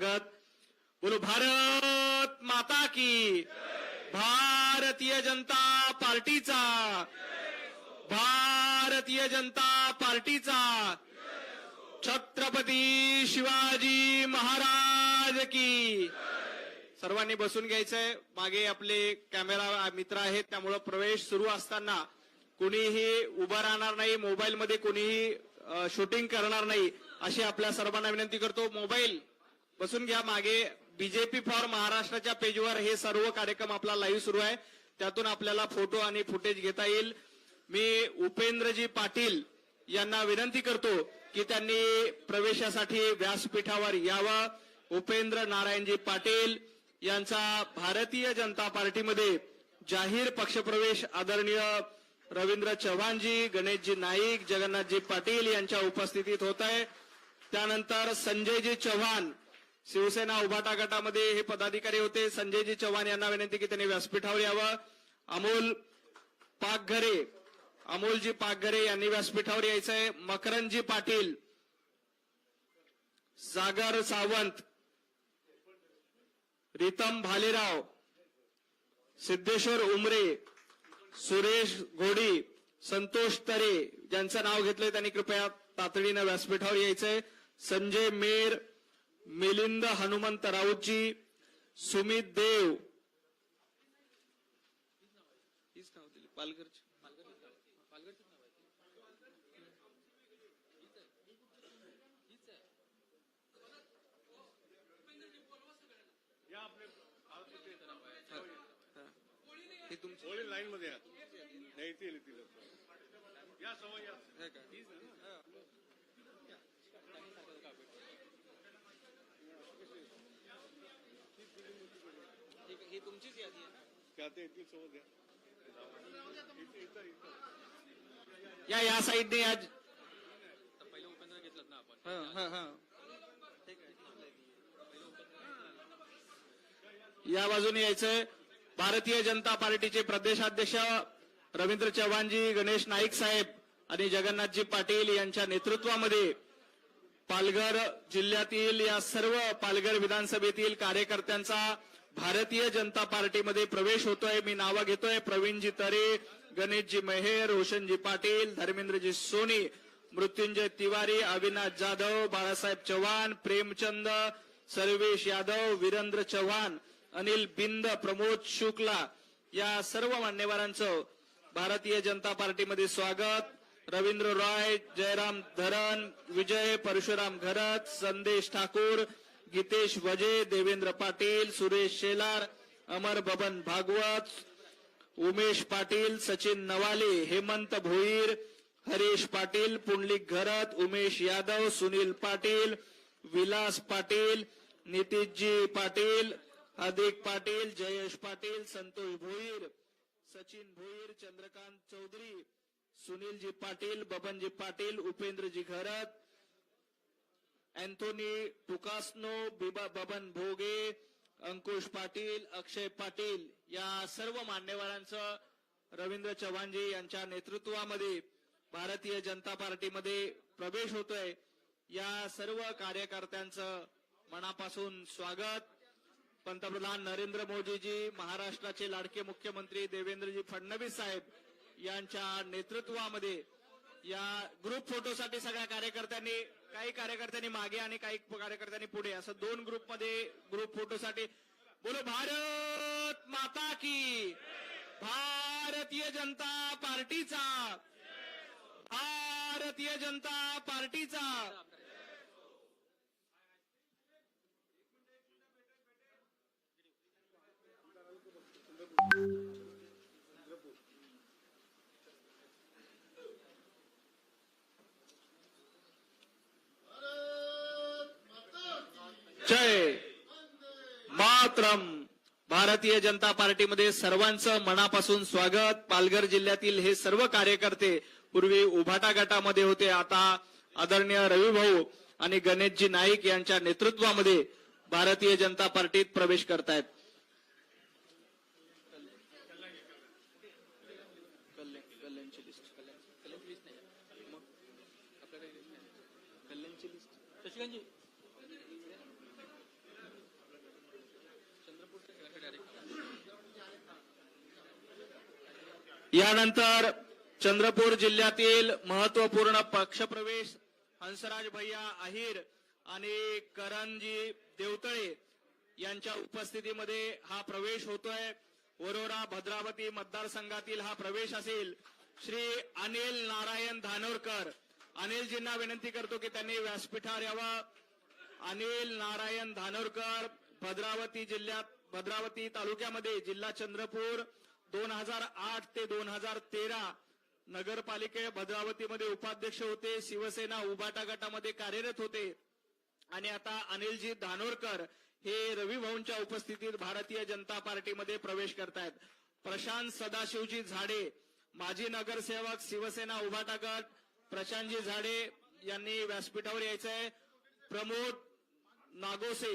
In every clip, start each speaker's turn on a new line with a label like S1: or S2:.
S1: स्वागत. बोलो भारत माता की भारतीय जनता पार्टीचा भारतीय जनता पार्टीचा छत्रपती शिवाजी महाराज की सर्वांनी बसून घ्यायचंय. मागे आपले कॅमेरा मित्र आहेत त्यामुळं प्रवेश सुरू असताना कुणीही उभं राहणार नाही मोबाईलमध्ये कोणीही शूटिंग करणार नाही अशी आपल्या सर्वांना विनंती करतो. मोबाईल बसून घ्या मागे. बीजेपी फॉर महाराष्ट्राच्या पेजवर हे सर्व कार्यक्रम आपला लाईव्ह सुरू आहे. त्यातून आपल्याला फोटो आणि फुटेज घेता येईल. मी उपेंद्रजी पाटील यांना विनंती करतो की त्यांनी प्रवेशासाठी व्यासपीठावर यावं. उपेंद्र नारायणजी पाटील यांचा भारतीय जनता पार्टीमध्ये जाहीर पक्षप्रवेश आदरणीय रवींद्र चव्हाणजी गणेशजी नाईक जगन्नाथजी पाटील यांच्या उपस्थितीत होत आहे. त्यानंतर संजयजी चव्हाण शिवसेना उभाटा गटामध्ये हे पदाधिकारी होते. संजयजी चव्हाण यांना विनंती की त्यांनी व्यासपीठावर यावं. अमोल पाकघरे अमोलजी पाकघरे यांनी व्यासपीठावर यायचंय. मकरंदजी पाटील सागर सावंत रितम भालेराव सिद्धेश्वर उमरे सुरेश घोडी संतोष तरे ज्यांचं नाव घेतलंय त्यांनी कृपया तातडीनं व्यासपीठावर यायचंय. संजय मेर मिलिंद हनुमंत राऊतजी सुमित देव. पालघरची. हे
S2: लाईन मध्ये या नाही येतील येतील या सवय या
S1: आहे का? ही- तुमचीच यादी आहे ना
S2: त्या ते येतील सोबत या.
S1: या या साईडने आज
S3: पहिले उपेंद्र घेतलं ना आपण
S1: हा, हा, हा. या बाजूने यायचंय भारतीय जनता पार्टीचे प्रदेशाध्यक्ष रवींद्र चव्हाणजी गणेश नाईक साहेब आणि जगन्नाथजी पाटील यांच्या नेतृत्वामध्ये पालघर जिल्ह्यातील या सर्व पालघर विधानसभेतील कार्यकर्त्यांचा भारतीय जनता पार्टीमध्ये प्रवेश होतोय. मी नावं घेतोय. प्रवीणजी तरे गणेशजी मेहेर रोशनजी पाटील धर्मेंद्रजी सोनी मृत्युंजय तिवारी अविनाश जाधव बाळासाहेब चव्हाण प्रेमचंद सर्वेश यादव वीरेंद्र चव्हाण अनिल बिंद प्रमोद शुक्ला या सर्व मान्यवरांचं भारतीय जनता पार्टीमध्ये स्वागत. रवींद्र रॉय जयराम धरण विजय परशुराम घरत संदेश ठाकूर गीतेश वजे देवेंद्र पाटील सुरेश शेलार अमर बबन भागवत उमेश पाटील सचिन नवाले हेमंत भोईर हरीश पाटील पुंडलिक घरत उमेश यादव सुनील पाटील विलास पाटील नितीशजी पाटील हार्दिक पाटील जयेश पाटील संतोष भोईर सचिन भोईर चंद्रकांत चौधरी सुनीलजी पाटील बबनजी पाटील उपेंद्रजी घरत अँथोनी टुकास्नो बिबा बबन भोगे अंकुश पाटील अक्षय पाटील या सर्व मान्यवरांचं रवींद्र चव्हाणजी यांच्या नेतृत्वामध्ये भारतीय जनता पार्टीमध्ये प्रवेश होतोय. या सर्व कार्यकर्त्यांचं मनापासून स्वागत. पंतप्रधान नरेंद्र मोदीजी महाराष्ट्राचे लाडके मुख्यमंत्री देवेंद्रजी फडणवीस साहेब यांच्या नेतृत्वामध्ये या ग्रुप फोटोसाठी सगळ्या कार्यकर्त्यांनी काही कार्यकर्त्यांनी मागे आणि काही कार्यकर्त्यांनी पुढे असं दोन ग्रुपमध्ये ग्रुप फोटोसाठी बोलो भारत माता की भारतीय जनता पार्टीचा. भारतीय जनता पार्टीचा. जय मातरम भारतीय जनता पार्टीमध्ये सर्वांचं मनापासून स्वागत. पालघर जिल्ह्यातील हे सर्व कार्यकर्ते पूर्वी उभाटा गटामध्ये होते. आता आदरणीय रवी भाऊ आणि गणेशजी नाईक यांच्या नेतृत्वामध्ये भारतीय जनता पार्टीत प्रवेश करतायत. यानंतर चंद्रपूर जिल्ह्यातील महत्त्वपूर्ण पक्षप्रवेश हंसराज भैया अहिर आणि करणजी देवतळे यांच्या उपस्थितीमध्ये हा प्रवेश होतोय. वरोरा भद्रावती मतदारसंघातील हा प्रवेश असेल. श्री अनिल नारायण धानोरकर. अनिलजींना विनंती करतो की त्यांनी व्यासपीठावर यावं. अनिल नारायण धानोरकर भद्रावती जिल्ह्यात भद्रावती तालुक्यामध्ये जिल्हा चंद्रपूर दोन हजार आठ ते दोन हजार तेरा नगरपालिके भद्रावतीमध्ये उपाध्यक्ष होते शिवसेना उभाटा गटामध्ये कार्यरत होते. आणि आता अनिलजी धानोरकर हे रवी भाऊंच्या उपस्थितीत भारतीय जनता पार्टीमध्ये प्रवेश करतायत. प्रशांत सदाशिवजी झाडे माजी नगरसेवक शिवसेना उभाटा गट प्रशांतजी झाडे यांनी व्यासपीठावर यायचंय. प्रमोद नागोसे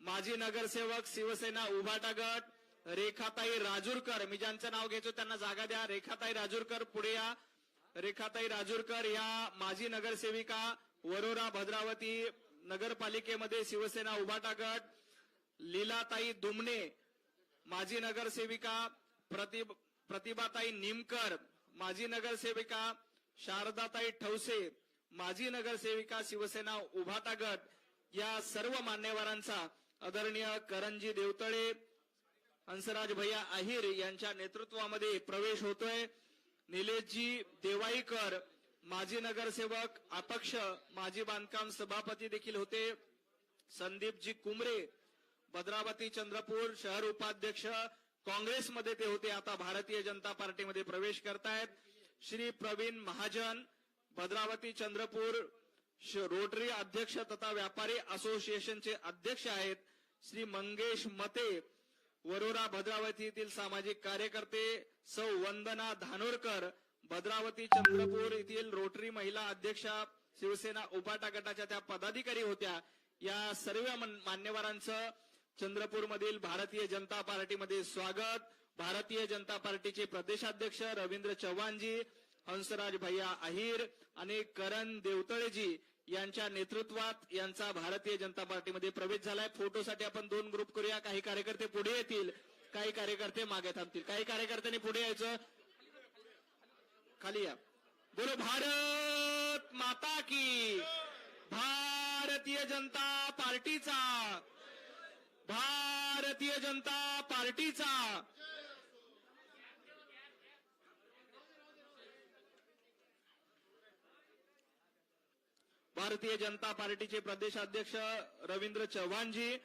S1: माजी नगरसेवक शिवसेना उभाटा गट रेखाताई राजूरकर मी ज्यांचं नाव घेतो त्यांना जागा द्या. रेखाताई राजूरकर पुढे या. रेखाताई राजूरकर या माजी नगरसेविका वरोरा भद्रावती नगरपालिकेमध्ये शिवसेना उभाटा गट लीलाताई दुमणे माजी नगरसेविका प्रतिभ प्रतिभाताई निमकर माजी नगरसेविका शारदाताई ठवसे माजी नगरसेविका शिवसेना उभाटा गट या सर्व मान्यवरांचा आदरणीय करंजी देवतळे हंसराज भैया अहिर यांच्या नेतृत्वामध्ये प्रवेश होतोय. निलेशजी देवाईकर माजी नगरसेवक अपक्ष माजी बांधकाम सभापती देखील होते. संदीपजी कुमरे भद्रावती चंद्रपूर शहर उपाध्यक्ष काँग्रेसमध्ये ते होते. आता भारतीय जनता पार्टीमध्ये प्रवेश करतायत. श्री प्रवीण महाजन भद्रावती चंद्रपूर श- रोटरी अध्यक्ष तथा व्यापारी असोसिएशनचे अध्यक्ष आहेत. श्री मंगेश मते वरोरा भद्रावती येथील सामाजिक कार्यकर्ते सौ वंदना धानोरकर भद्रावती चंद्रपूर येथील रोटरी महिला अध्यक्षा शिवसेना उपाटा गटाच्या त्या पदाधिकारी होत्या. या सर्व मान्यवरांचं चंद्रपूरमधील भारतीय जनता पार्टीमध्ये स्वागत. भारतीय जनता पार्टीचे प्रदेशाध्यक्ष रवींद्र चव्हाणजी हंसराज भैया अहिर आणि करण देवतळेजी यांच्या नेतृत्वात यांचा भारतीय जनता पार्टीमध्ये प्रवेश झालाय. फोटोसाठी आपण दोन ग्रुप करूया. काही कार्यकर्ते पुढे येतील काही कार्यकर्ते मागे थांबतील. काही कार्यकर्त्यांनी पुढे यायचं. खाली या. बोलो भारत माता की. भारतीय जनता पार्टीचा. भारतीय जनता पार्टीचा. भारतीय जनता पार्टीचे प्रदेशाध्यक्ष रवींद्र चव्हाणजी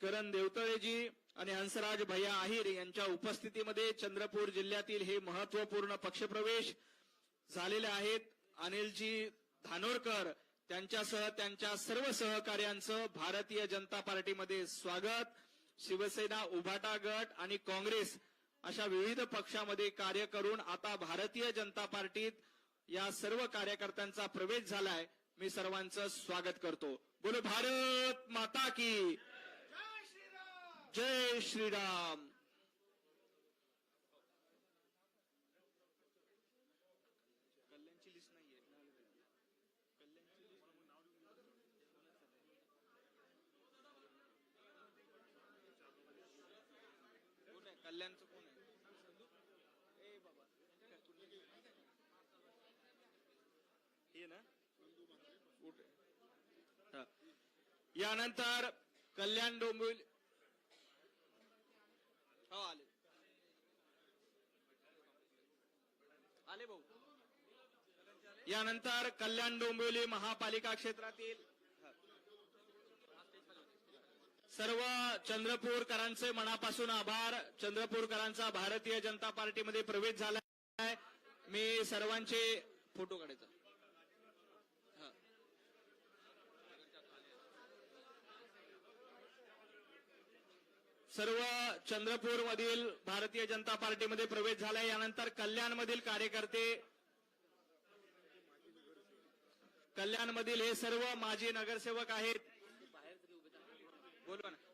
S1: करण देवतळेजी आणि हंसराज भैया आहिर यांच्या उपस्थितीमध्ये चंद्रपूर जिल्ह्यातील हे महत्त्वपूर्ण पक्षप्रवेश झालेले आहेत. अनिलजी धानोरकर त्यांच्यासह त्यांच्या सर्व सहकार्यांचं भारतीय जनता पार्टीमध्ये स्वागत. शिवसेना उभाटा गट आणि काँग्रेस अशा विविध पक्षामध्ये कार्य करून आता भारतीय जनता पार्टीत या सर्व कार्यकर्त्यांचा प्रवेश झालाय. मी सर्वांचं स्वागत करतो. बोलो भारत माता की जय श्रीराम कल्याणचं कोण आहे ए बाबा हे ना कुठे? हा. यानंतर कल्याण डोंबिवली. हो आले. आले भाऊ. यानंतर कल्याण डोंबिवली महापालिका क्षेत्रातील सर्व चंद्रपूरकरांचे मनापासून आभार. चंद्रपूरकरांचा भारतीय जनता पार्टीमध्ये प्रवेश झाला आहे मी सर्वांचे फोटो काढायचा. सर्व चंद्रपूर मधील भारतीय जनता पार्टीमध्ये प्रवेश झालाय. यानंतर कल्याण मधील कार्यकर्ते कल्याण मधील हे सर्व माजी नगरसेवक आहेत.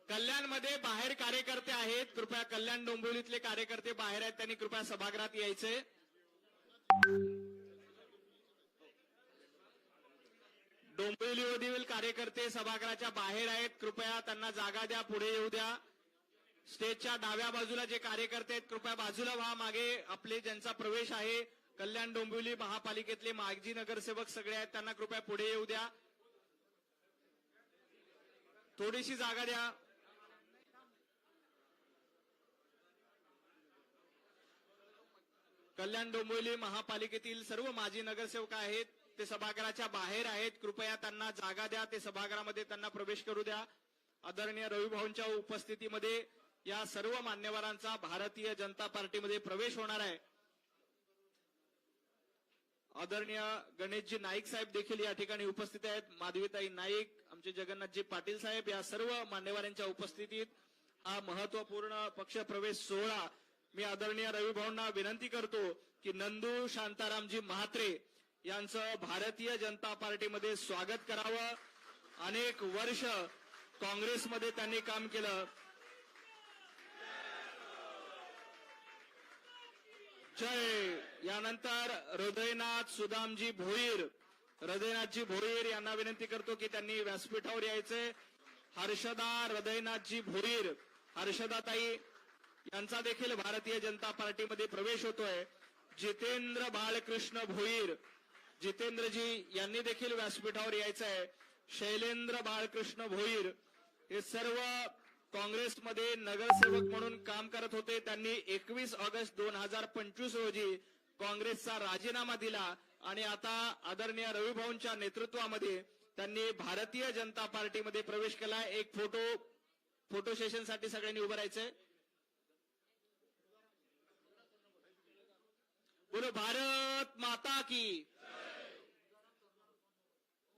S1: कल्याणमध्ये बाहेर कार्यकर्ते आहेत. कृपया कल्याण डोंबिवलीतले कार्यकर्ते बाहेर आहेत. त्यांनी कृपया सभागृहात यायचे. डोंबिवलीमधील कार्यकर्ते सभागृहाच्या बाहेर आहेत. कृपया त्यांना जागा द्या पुढे येऊ द्या. स्टेजच्या डाव्या बाजूला जे कार्यकर्ते आहेत कृपया बाजूला व्हा. मागे आपले ज्यांचा प्रवेश आहे कल्याण डोंबिवली महापालिकेतले माजी नगरसेवक सगळे आहेत त्यांना कृपया पुढे येऊ द्या. थोडीशी जागा द्या. कल्याण डोंबिवली महापालिकेतील सर्व माजी नगरसेवक आहेत ते सभागृहाच्या बाहेर आहेत. कृपया त्यांना जागा द्या ते सभागृहामध्ये त्यांना प्रवेश करू द्या. आदरणीय रविभाऊंच्या उपस्थितीमध्ये या सर्व मान्यवरांचा भारतीय जनता पार्टीमध्ये प्रवेश होणार आहे. आदरणीय गणेशजी नाईक साहेब देखील या ठिकाणी उपस्थित आहेत. माधवीताई नाईक आमचे जगन्नाथजी पाटील साहेब या सर्व मान्यवरांच्या उपस्थितीत हा महत्त्वपूर्ण पक्षप्रवेश सोहळा मी आदरणीय रविभाऊंना विनंती करतो की नंदू शांतारामजी म्हात्रे यांचं भारतीय जनता पार्टीमध्ये स्वागत करावं. अनेक वर्ष काँग्रेसमध्ये त्यांनी काम केलं. जय. यानंतर हृदयनाथ सुदामजी भोईर. हृदयनाथजी भोईर यांना विनंती करतो की त्यांनी व्यासपीठावर यायचे. हर्षदा हृदयनाथजी भोईर. हर्षदाताई यांचा देखील भारतीय जनता पार्टीमध्ये प्रवेश होतोय. जितेंद्र बाळकृष्ण भोईर. जितेंद्रजी यांनी देखील व्यासपीठावर यायचं आहे शैलेंद्र बाळकृष्ण भोईर. हे सर्व काँग्रेसमध्ये नगरसेवक म्हणून काम करत होते. त्यांनी एकवीस ऑगस्ट दोन हजार पंचवीस रोजी काँग्रेसचा राजीनामा दिला आणि आता आदरणीय रविभाऊंच्या नेतृत्वामध्ये त्यांनी भारतीय जनता पार्टीमध्ये प्रवेश केला. एक फोटो फोटो सेशनसाठी सगळ्यांनी उभं राहायचंय. बोलो भारत माता की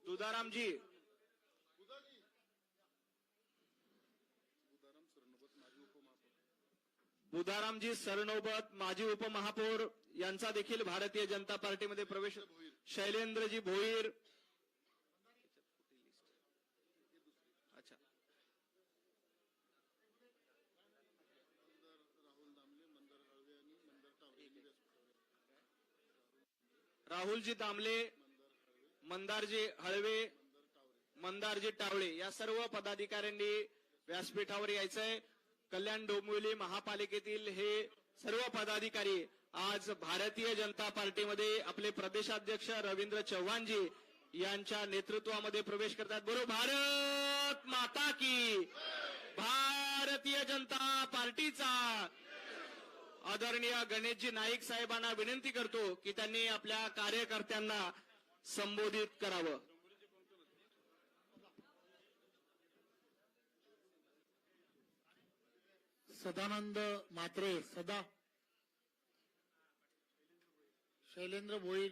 S1: दुधारामजी. बुधारामजी सरनोबत माजी उपमहापौर यांचा देखील भारतीय जनता पार्टीमध्ये प्रवेश शैलेंद्रजी भोईर. अच्छा. राहुलजी दामले मंदारजी हळवे मंदारजी टावळे या सर्व पदाधिकाऱ्यांनी व्यासपीठावर यायचंय. कल्याण डोंबिवली महापालिकेतील हे सर्व पदाधिकारी आज भारतीय जनता पार्टीमध्ये आपले प्रदेशाध्यक्ष रवींद्र चव्हाणजी यांच्या नेतृत्वामध्ये प्रवेश करतात. बरोबर भारत माता की भारतीय जनता पार्टीचा आदरणीय गणेशजी नाईक साहेबांना विनंती करतो की त्यांनी आपल्या कार्यकर्त्यांना संबोधित करावं.
S4: सदानंद मात्रे सदा. शैलेंद्र भोईर.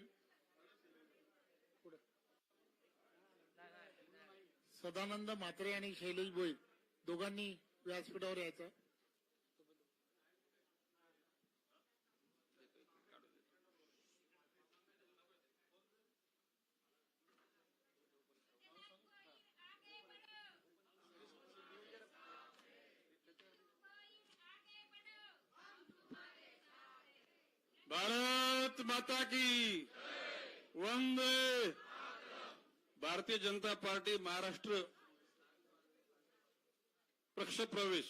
S4: सदानंद मात्रे आणि शैलेश भोईर. दोघांनी व्यासपीठावर यायचं.
S2: भारत माता की वंदे भारतीय जनता पार्टी महाराष्ट्र पक्ष प्रवेश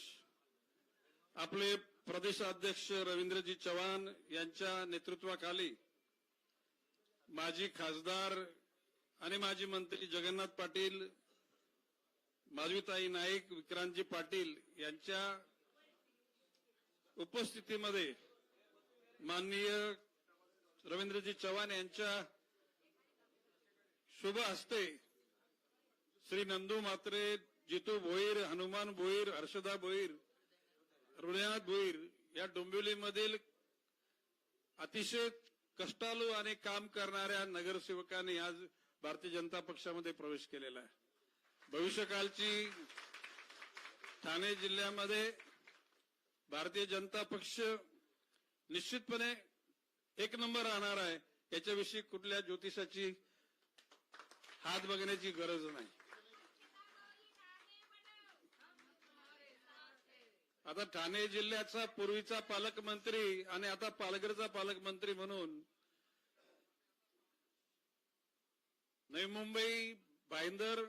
S2: आपले प्रदेशाध्यक्ष रवींद्रजी चव्हाण यांच्या नेतृत्वाखाली माजी खासदार आणि माजी मंत्री जगन्नाथ पाटील माधवीताई नाईक विक्रांतजी पाटील यांच्या उपस्थितीमध्ये माननीय रवींद्रजी चव्हाण यांच्या शुभ हस्ते श्री नंदू मात्रे जितू भोईर हनुमान भोईर हर्षदा भोईर हृदयनाथ भोईर या डोंबिवलीमधील अतिशय कष्टालू आणि काम करणाऱ्या नगरसेवकांनी आज भारतीय जनता पक्षामध्ये प्रवेश केलेला आहे. भविष्यकालची ठाणे जिल्ह्यामध्ये भारतीय जनता पक्ष निश्चितपणे एक नंबर राहणार आहे. याच्याविषयी कुठल्या ज्योतिषाची हात बघण्याची गरज नाही. आता ठाणे जिल्ह्याचा पूर्वीचा पालकमंत्री आणि आता पालघरचा पालकमंत्री म्हणून नवी मुंबई भाईंदर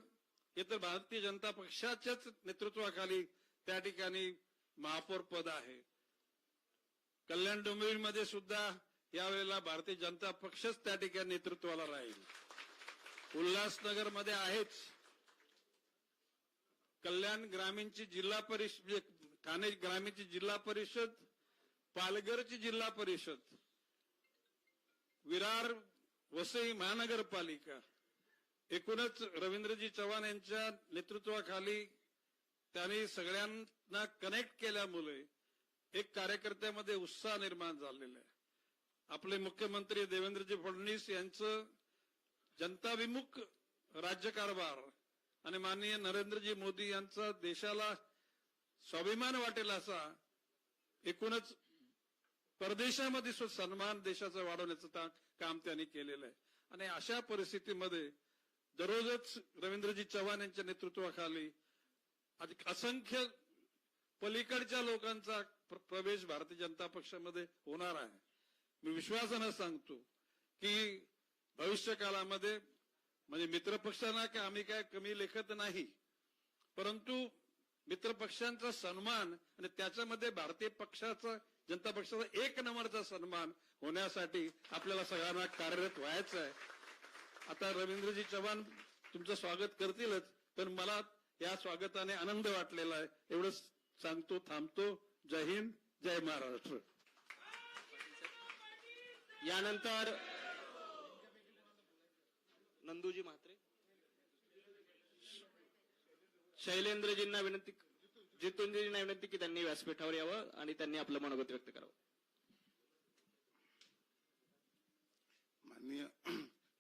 S2: हे तर भारतीय जनता पक्षाच्याच नेतृत्वाखाली त्या ठिकाणी महापौर पद आहे. कल्याण डोंबिवलीमध्ये सुद्धा यावेळेला भारतीय जनता पक्षच त्या ठिकाणी नेतृत्वाला राहील. उल्हासनगरमध्ये आहेच. कल्याण ग्रामीणची जिल्हा परिषद म्हणजे ठाणे ग्रामीणची जिल्हा परिषद पालघरची जिल्हा परिषद विरार वसई महानगरपालिका. एकूणच रवींद्रजी चव्हाण यांच्या नेतृत्वाखाली त्यांनी सगळ्यांना कनेक्ट केल्यामुळे एक कार्यकर्त्यामध्ये उत्साह निर्माण झालेला आहे. आपले मुख्यमंत्री देवेंद्रजी फडणवीस यांचं जनताभिमुख राज्यकारभार आणि माननीय नरेंद्रजी मोदी यांचा देशाला स्वाभिमान वाटेल असा एकूणच परदेशामध्ये सुद्धा सन्मान देशाचा वाढवण्याचं काम त्यांनी केलेलं आहे. आणि अशा परिस्थितीमध्ये दररोजच रवींद्रजी चव्हाण यांच्या नेतृत्वाखाली असंख्य पलीकडच्या लोकांचा प्रवेश भारतीय जनता पक्षामध्ये होणार आहे. मी विश्वासानं सांगतो की भविष्य काळामध्ये म्हणजे मित्रपक्षांना काय आम्ही काय कमी लेखत नाही परंतु मित्रपक्षांचा सन्मान आणि त्याच्यामध्ये भारतीय पक्षाचा जनता पक्षाचा एक नंबरचा सन्मान होण्यासाठी आपल्याला सगळ्यांना कार्यरत व्हायचं आहे. आता रवींद्रजी चव्हाण तुमचं स्वागत करतीलच पण मला या स्वागताने आनंद वाटलेला आहे. एवढंच सांगतो थांबतो. जय हिंद जय महाराष्ट्र.
S1: यानंतर नंदूजी म्हात्रे. शैलेंद्रजींना विनंती जितेंद्रजींना विनंती की त्यांनी व्यासपीठावर यावं आणि त्यांनी आपलं मनोगत व्यक्त करावं.
S5: माननीय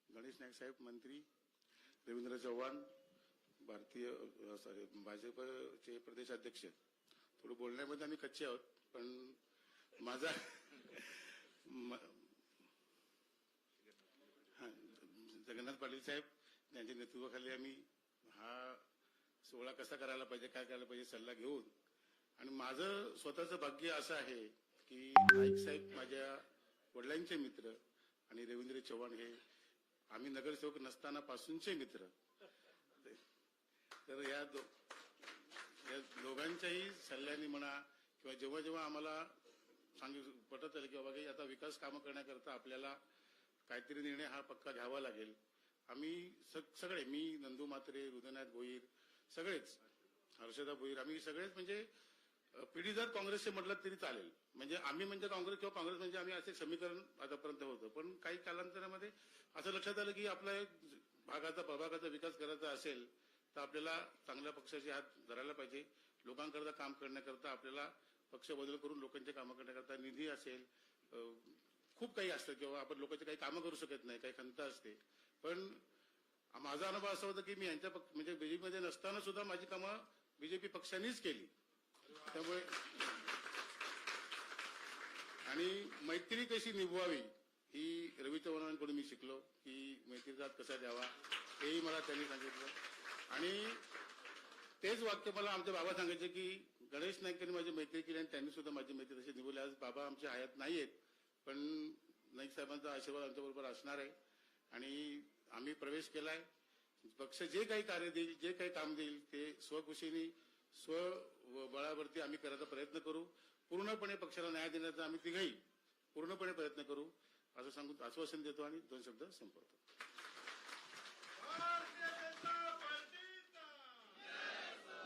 S5: गणेश नाईक साहेब मंत्री रवींद्र चव्हाण भारतीय भाजपचे प्रदेशाध्यक्ष थोडं बोलण्यामध्ये आम्ही कच्चे आहोत पण माझा म- जगन्नाथ पाटील साहेब त्यांच्या नेतृत्वाखाली आम्ही हा सोहळा कसा करायला पाहिजे काय करायला पाहिजे सल्ला घेऊन आणि माझं स्वतःचं भाग्य असं आहे की नाईक साहेब माझ्या वडिलांचे मित्र आणि रवींद्र चव्हाण हे आम्ही नगरसेवक नसताना पासूनचे मित्र. तर या दो या दोघांच्याही सल्ल्याने म्हणा किंवा जेव्हा जेव्हा आम्हाला सांगू पटत आलं की बाबा की आता विकास कामं करण्याकरता आपल्याला काहीतरी निर्णय हा पक्का घ्यावा लागेल. आम्ही सगळे मी नंदू मात्रे हृदयनाथ भोईर सगळेच हर्षदा भोईर आम्ही सगळेच म्हणजे पिढी जर काँग्रेसचे म्हटलं तरी चालेल. म्हणजे आम्ही म्हणजे काँग्रेस किंवा काँग्रेस म्हणजे आम्ही असे समीकरण आतापर्यंत होतं. पण काही कालांतरामध्ये असं लक्षात आलं की आपला एक भागाचा प्रभागाचा विकास करायचा असेल तर आपल्याला चांगल्या पक्षाचे हात धरायला पाहिजे. लोकांकरता काम करण्याकरता आपल्याला पक्ष बदल करून लोकांच्या कामं करण्याकरता निधी असेल खूप काही असतं किंवा आपण लोकांचे काही कामं करू शकत नाही काही खंत असते. पण माझा अनुभव असा होता की मी यांच्या म्हणजे बीजेपीमध्ये नसताना सुद्धा माझी कामं बीजेपी पक्षानेच केली. त्यामुळे आणि मैत्री कशी निभवावी ही रवी चव्हाणांकडून मी शिकलो की मैत्रीचा कसा द्यावा हेही मला त्यांनी सांगितलं. आणि तेच वाक्य मला आमचे बाबा सांगायचे की गणेश नाईकांनी माझी मैत्री केली आणि त्यांनी सुद्धा माझी मैत्री तशी निभवली. आज बाबा आमच्या हयात नाहीयेत पण नाईक साहेबांचा आशीर्वाद आमच्याबरोबर असणार आहे. आणि आम्ही प्रवेश केलाय. पक्ष जे काही कार्य देईल जे काही काम देईल ते स्वखुशीने स्व बळावरती आम्ही करायचा प्रयत्न करू. पूर्णपणे पक्षाला न्याय देण्याचा आम्ही तिघही पूर्णपणे प्रयत्न करू. असं सांगून आश्वासन देतो आणि दोन शब्द संपवतो.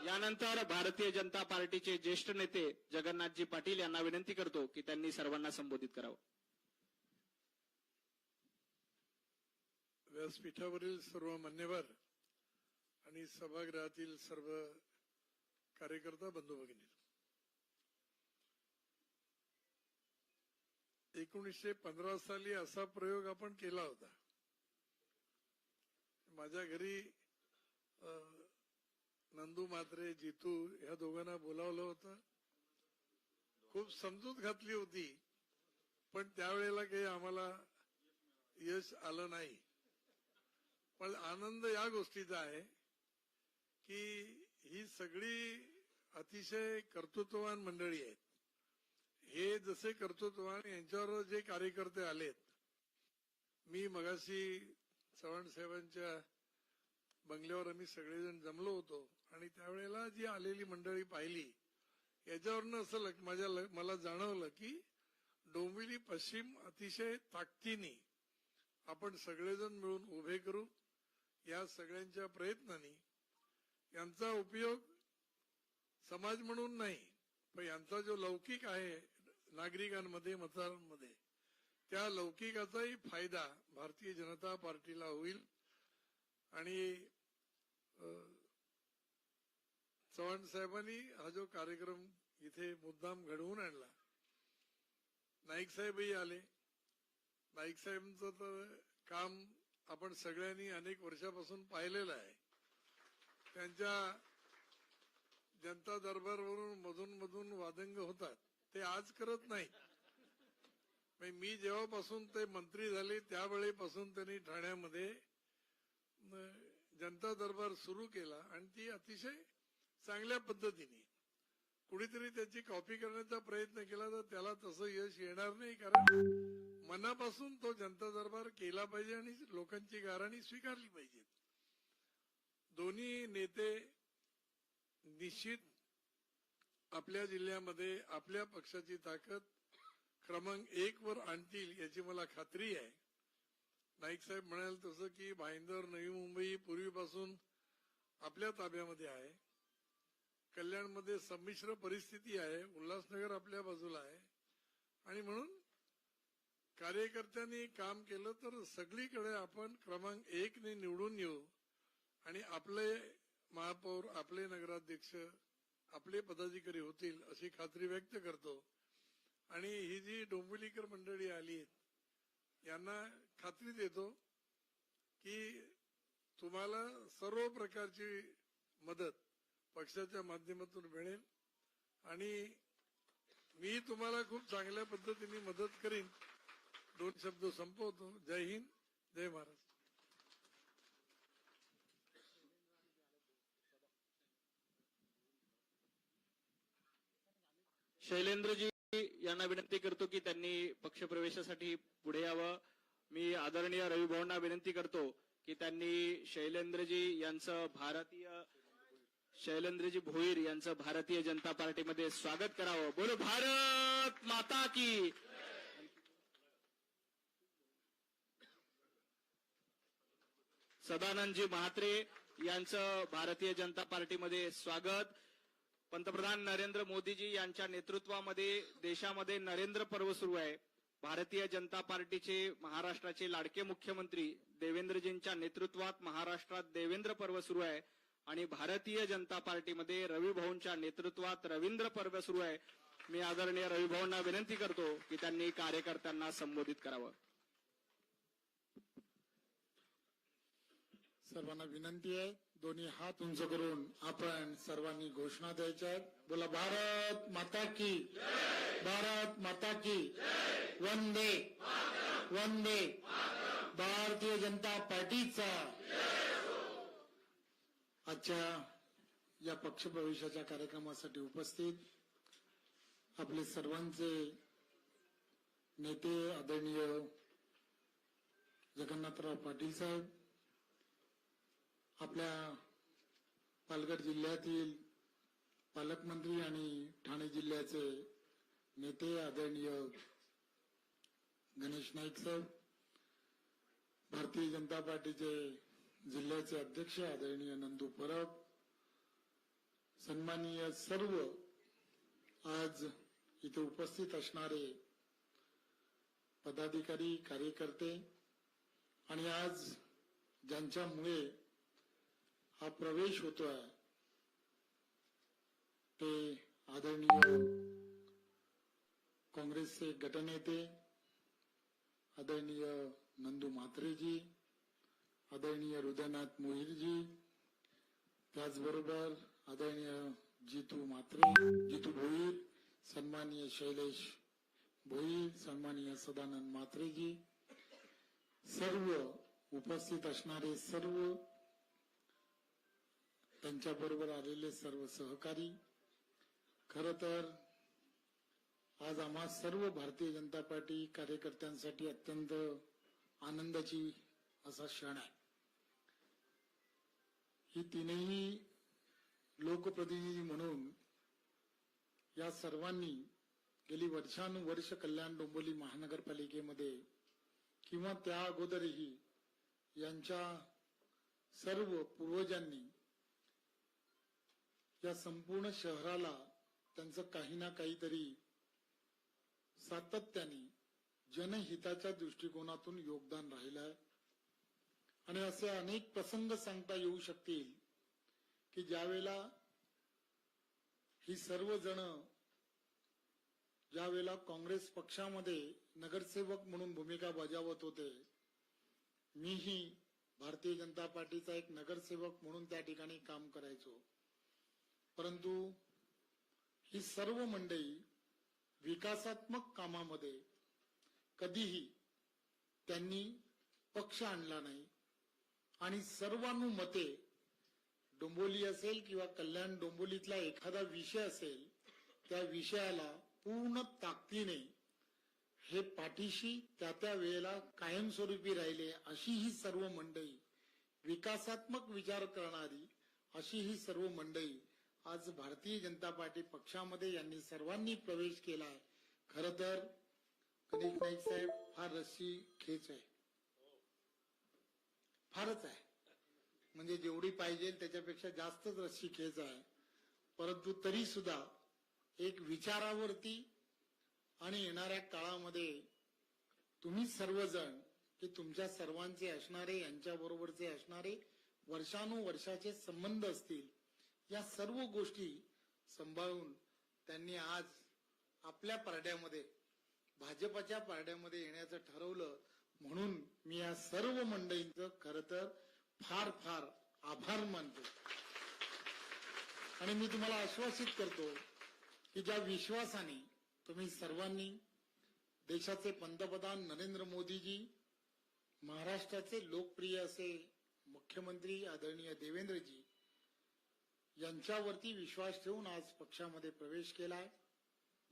S1: यानंतर भारतीय जनता पार्टीचे ज्येष्ठ नेते जगन्नाथजी पाटील यांना विनंती करतो की त्यांनी सर्वांना संबोधित करावं.
S6: व्यासपीठावरील सर्व मान्यवर आणि सभागृहातील सर्व कार्यकर्ता बंधू भगिनी एकोणीसशे पंधरा साली असा प्रयोग आपण केला होता. माझ्या घरी अं, नंदू मात्रे जितू ह्या दोघांना बोलावलं होतं. खूप समजूत घातली होती पण त्यावेळेला काही आम्हाला यश आलं नाही. पण आनंद या गोष्टीचा आहे की ही सगळी अतिशय कर्तृत्ववान मंडळी आहेत. हे जसे कर्तृत्ववान यांच्यावर जे कार्यकर्ते आलेत मी मगाशी चव्हाण साहेबांच्या बंगल्यावर आम्ही सगळेजण जमलो होतो. आणि त्यावेळेला जी आलेली मंडळी पाहिली याच्यावरनं असं माझ्या ल- मला जाणवलं की डोंबिवली पश्चिम अतिशय ताकदीने आपण सगळेजण मिळून उभे करू या सगळ्यांच्या प्रयत्नांनी. यांचा उपयोग समाज म्हणून नाही पण यांचा जो लौकिक आहे नागरिकांमध्ये मतदारांमध्ये त्या लौकिकाचाही फायदा भारतीय जनता पार्टीला होईल. आणि चव्हाण साहेबांनी हा जो कार्यक्रम इथे मुद्दाम घडवून आणला नाईक साहेबही आले. नाईक साहेबांचं तर काम आपण सगळ्यांनी अनेक वर्षापासून पाहिलेलं आहे. त्यांच्या जनता दरबारवरून मधून मधून वादंग होतात. ते आज करत नाही. म्हणजे मी जेव्हापासून ते मंत्री झाले त्यावेळेपासून त्यांनी ठाण्यामध्ये जनता दरबार सुरू केला आणि ती अतिशय चांगल्या पद्धतीने कुणीतरी त्याची कॉपी करण्याचा प्रयत्न केला तर त्याला तसं यश येणार नाही कारण मनापासून तो जनता दरबार केला पाहिजे आणि लोकांची गाराणी स्वीकारली पाहिजे. दोन्ही नेते निश्चित आपल्या जिल्ह्यामध्ये आपल्या पक्षाची ताकद क्रमांक एक वर आणतील याची मला खात्री आहे. नाईक साहेब म्हणाल तसं की भाईंदर नवी मुंबई पूर्वीपासून आपल्या ताब्यामध्ये आहे. कल्याणमध्ये संमिश्र परिस्थिती आहे. उल्हासनगर आपल्या बाजूला आहे. आणि म्हणून कार्यकर्त्यांनी काम केलं तर सगळीकडे आपण क्रमांक एक ने निवडून येऊ आणि आपले महापौर आपले नगराध्यक्ष आपले पदाधिकारी होतील अशी खात्री व्यक्त करतो. आणि ही जी डोंबिवलीकर मंडळी आली यांना खात्री देतो की तुम्हाला सर्व प्रकारची मदत पक्षाच्या माध्यमातून मिळेल आणि मी तुम्हाला खूप चांगल्या पद्धतीने मदत करीन. दोन शब्द संपवतो. जय हिंद. जय महाराष्ट्र
S1: शैलेंद्रजी यांना विनंती करतो की त्यांनी पक्षप्रवेशासाठी पुढे यावं. मी आदरणीय रवी भाऊंना विनंती करतो की त्यांनी शैलेंद्रजी यांचं भारतीय शैलेंद्रजी भोईर यांचं भारतीय जनता पार्टीमध्ये स्वागत करावं. बोलो भारत माता की सदानंदजी म्हात्रे यांचं भारतीय जनता पार्टीमध्ये स्वागत. पंतप्रधान नरेंद्र मोदीजी यांच्या नेतृत्वामध्ये देशामध्ये नरेंद्र पर्व सुरू आहे. भारतीय जनता पार्टीचे महाराष्ट्राचे लाडके मुख्यमंत्री देवेंद्रजींच्या नेतृत्वात महाराष्ट्रात देवेंद्र पर्व सुरू आहे आणि भारतीय जनता पार्टीमध्ये रविभाऊंच्या नेतृत्वात रवींद्र पर्व सुरू आहे. मी आदरणीय रविभाऊंना विनंती करतो की त्यांनी कार्यकर्त्यांना संबोधित करावं.
S4: सर्वांना विनंती आहे. दोन्ही हात उंच करून आपण सर्वांनी घोषणा द्यायच्या आहेत. बोला भारत माता की भारत माता की वंदे वंदे भारतीय जनता पार्टीचा. आजच्या या पक्ष प्रवेशाच्या कार्यक्रमासाठी उपस्थित आपले सर्वांचे नेते आदरणीय जगन्नाथराव पाटील साहेब आपल्या पालघर जिल्ह्यातील पालकमंत्री आणि ठाणे जिल्ह्याचे नेते आदरणीय गणेश नाईक साहेब भारतीय जनता पार्टीचे जिल्ह्याचे अध्यक्ष आदरणीय नंदू परब सन्माननीय सर्व आज इथे उपस्थित असणारे पदाधिकारी कार्यकर्ते आणि आज ज्यांच्यामुळे हा प्रवेश होतोय. ते आदरणीय काँग्रेसचे गटनेते आदरणीय नंदू म्हात्रेजी आदरणीय हृदयनाथ मोहिरजी त्याचबरोबर आदरणीय जितू म्हात्रे जितू भोईर सन्माननीय शैलेश भोईर सन्माननीय सदानंद म्हात्रेजी सर्व उपस्थित असणारे सर्व त्यांच्याबरोबर आलेले सर्व सहकारी. खर तर आज आम्हा सर्व भारतीय जनता पार्टी कार्यकर्त्यांसाठी अत्यंत आनंदाची असा क्षण आहे. ही तीनही लोकप्रतिनिधी म्हणून या सर्वांनी गेली वर्षानुवर्ष कल्याण डोंबिवली महानगरपालिकेमध्ये किंवा त्या अगोदरही यांच्या सर्व पूर्वजांनी या संपूर्ण शहराला त्यांचं काही ना काहीतरी सातत्याने जनहिताच्या दृष्टिकोनातून योगदान राहिलं आहे आणि असे अनेक प्रसंग सांगता येऊ शकतील की ज्यावेळेला ही सर्वजण ज्यावेळेला काँग्रेस पक्षामध्ये नगरसेवक म्हणून भूमिका बजावत होते मीही भारतीय जनता पार्टीचा एक नगरसेवक म्हणून त्या ठिकाणी काम करायचो. परंतु ही सर्व मंडळी विकासात्मक कामामध्ये कधीही त्यांनी पक्ष आणला नाही. आणि सर्वानुमते डोंबोली असेल किंवा कल्याण डोंबोलीतला एखादा विषय असेल त्या विषयाला पूर्ण ताकदीने हे पाठीशी त्या त्या वेळेला कायमस्वरूपी राहिले अशी ही सर्व मंडळी विकासात्मक विचार करणारी अशी ही सर्व मंडळी आज भारतीय जनता पार्टी पक्षामध्ये यांनी सर्वांनी प्रवेश केला आहे. खर तर गणेश नाईक साहेब फार रस्सी खेच आहे. फारच आहे. म्हणजे जेवढी पाहिजे त्याच्यापेक्षा जास्तच रस्सी खेच आहे. परंतु तरी सुद्धा एक विचारावरती आणि येणाऱ्या काळामध्ये तुम्ही सर्वजण की तुमच्या सर्वांचे असणारे यांच्याबरोबरचे असणारे वर्षानुवर्षाचे संबंध असतील. या सर्व गोष्टी सांभाळून त्यांनी आज आपल्या पारड्यामध्ये भाजपच्या पारड्यामध्ये येण्याचं ठरवलं म्हणून मी या सर्व मंडळींचं खर तर फार फार आभार मानतो. आणि मी तुम्हाला आश्वासित करतो की ज्या विश्वासाने तुम्ही सर्वांनी देशाचे पंतप्रधान नरेंद्र मोदीजी महाराष्ट्राचे लोकप्रिय असे मुख्यमंत्री आदरणीय देवेंद्रजी यांच्यावरती विश्वास ठेवून आज पक्षामध्ये प्रवेश केलाय.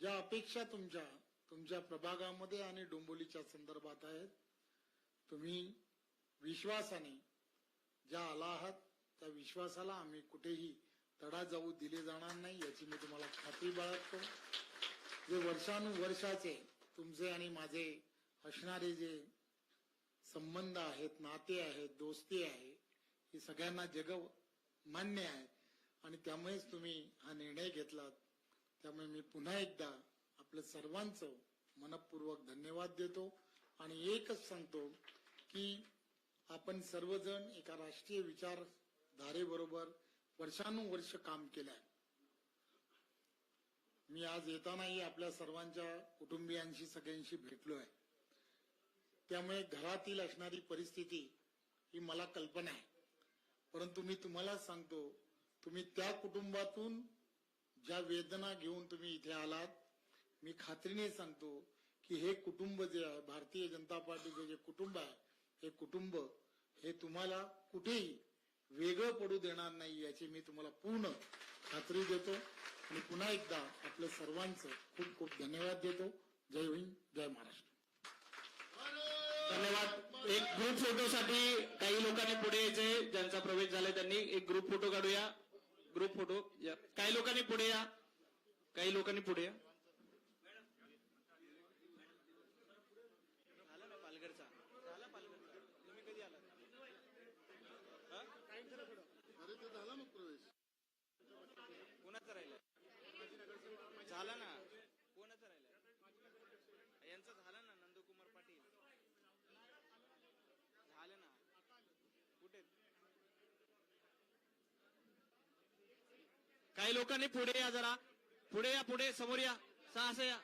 S4: ज्या अपेक्षा तुमच्या तुमच्या प्रभागामध्ये आणि डोंबोलीच्या संदर्भात आहेत तुम्ही विश्वासाने ज्या आला आहात त्या विश्वासाला आम्ही कुठेही तडा जाऊ दिले जाणार नाही याची मी तुम्हाला खात्री बाळगतो. जे वर्षानुवर्षाचे तुमचे आणि माझे असणारे जे संबंध आहेत नाते आहेत दोस्ती आहे ही सगळ्यांना जग मान्य आहे आणि त्यामुळेच तुम्ही हा निर्णय घेतलात. त्यामुळे मी पुन्हा एकदा आपलं सर्वांचं मनपूर्वक धन्यवाद देतो आणि एकच सांगतो की आपण सर्वजण एका राष्ट्रीय विचारधारेबरोबर वर्षानुवर्ष काम केलंय. मी आज येतानाही आपल्या सर्वांच्या कुटुंबियांशी सगळ्यांशी भेटलो आहे त्यामुळे घरातील असणारी परिस्थिती ही मला कल्पना आहे. परंतु मी तुम्हाला सांगतो तुम्ही त्या कुटुंबातून ज्या वेदना घेऊन तुम्ही इथे आलात मी खात्रीने सांगतो की हे कुटुंब जे आहे भारतीय जनता पार्टीचे जे कुटुंब आहे हे कुटुंब हे तुम्हाला कुठेही वेगळं पडू देणार नाही याची मी तुम्हाला पूर्ण खात्री देतो. आणि पुन्हा एकदा आपल्या सर्वांचं खूप खूप धन्यवाद देतो. जय हिंद जय महाराष्ट्र.
S1: धन्यवाद. एक ग्रुप फोटोसाठी काही लोकांनी पुढे यायचे ज्यांचा प्रवेश झालाय त्यांनी एक ग्रुप फोटो काढूया. ग्रुप फोटो या काही लोकांनी पुढे या. काही लोकांनी पुढे या
S3: कोणाचं राहिलं झालं ना कोणाचं राहिलं यांचं झालं ना नंदकुमार पाटील झालं ना कुठे
S1: काही लोकांनी पुढे या जरा. पुढे या पुढे समोर या. सहा असं या.